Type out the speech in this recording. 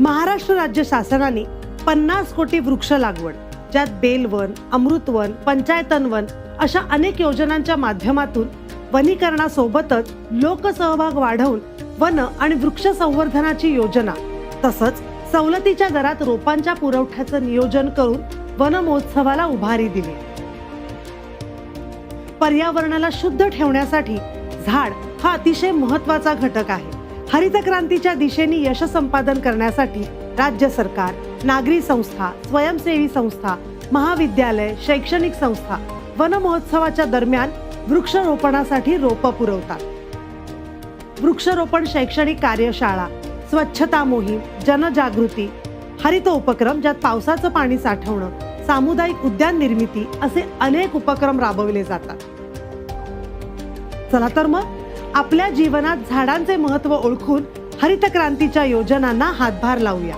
महाराष्ट्र राज्य शासनाने पन्नास कोटी वृक्ष लागवड ज्यात बेलवन अमृतवन पंचायतनवन अशा अनेक योजनांच्या माध्यमातून वनीकरणासोबतच लोकसहभाग वाढवून वन आणि वृक्ष संवर्धनाची योजना तसंच सवलतीच्या दरात रोपांच्या पुरवठ्याचं नियोजन करून वन महोत्सवाला उभारी दिली. पर्यावरणाला शुद्ध ठेवण्यासाठी झाड हा अतिशय महत्त्वाचा घटक आहे. हरित क्रांतीच्या दिशेने यश संपादन करण्यासाठी राज्य सरकार नागरी संस्था स्वयंसेवी संस्था महाविद्यालय शैक्षणिक संस्था वन महोत्सवाच्या दरम्यान वृक्षरोपणासाठी रोप पुरवतात. वृक्षरोपण शैक्षणिक कार्यशाळा स्वच्छता मोहीम जनजागृती हरित उपक्रम ज्यात पावसाचं पाणी साठवणं सामुदायिक उद्यान निर्मिती असे अनेक उपक्रम राबवले जातात. चला तर मग आपल्या जीवनात झाडांचे महत्त्व ओळखून हरित क्रांतीच्या योजनांना हातभार लावूया.